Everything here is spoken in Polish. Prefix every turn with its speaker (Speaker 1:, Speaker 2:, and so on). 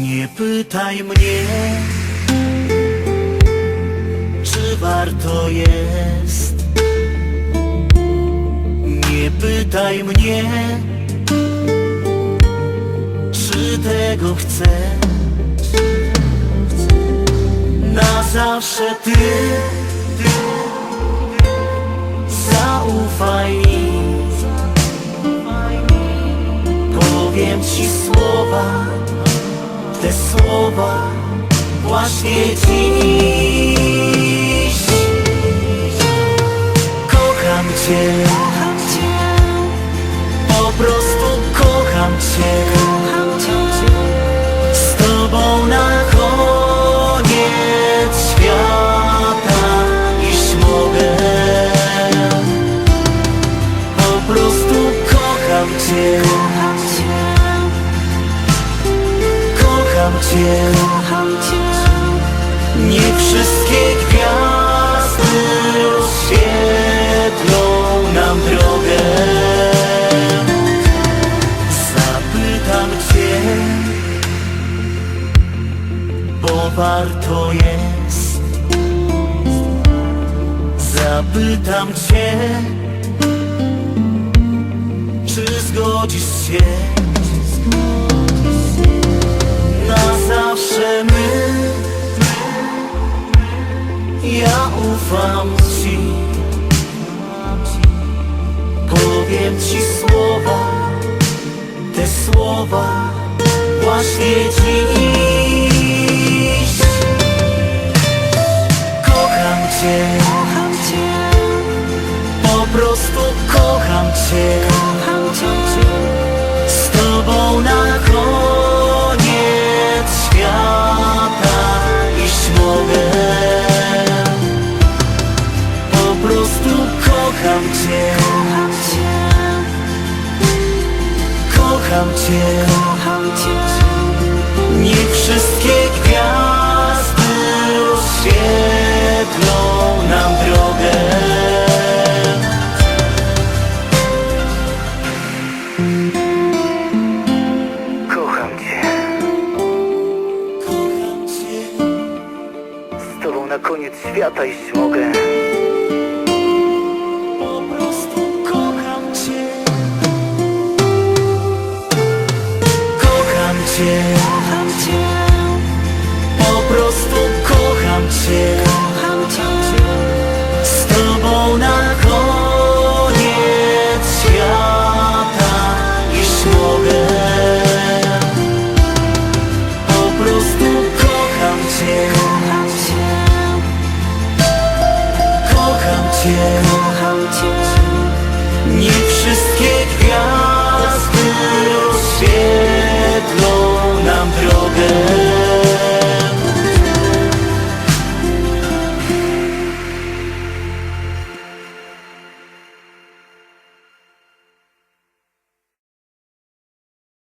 Speaker 1: Nie pytaj mnie, czy warto jest. Nie pytaj mnie, czy tego chcę. Na zawsze ty, ty zaufaj mi. Powiem ci słowa, te słowa właśnie dziś. Kocham cię,
Speaker 2: Kocham cię,
Speaker 1: po prostu kocham cię.
Speaker 2: kocham cię,
Speaker 1: Z tobą na koniec świata iść mogę. Po prostu kocham cię,
Speaker 2: kocham cię,
Speaker 1: kocham cię. Nie wszystkie gwiazdy oświetlą nam drogę. Zapytam cię, bo warto jest. Zapytam cię, czy zgodzisz się Ja ufam Ci. Powiem Ci słowa Te słowa Właśnie dziś Kocham Cię
Speaker 2: Cię
Speaker 1: kocham cię. Nie wszystkie gwiazdy oświetlą nam drogę
Speaker 3: Kocham cię.
Speaker 1: Kocham Cię
Speaker 3: Z tobą na koniec świata iść mogę.
Speaker 1: Kocham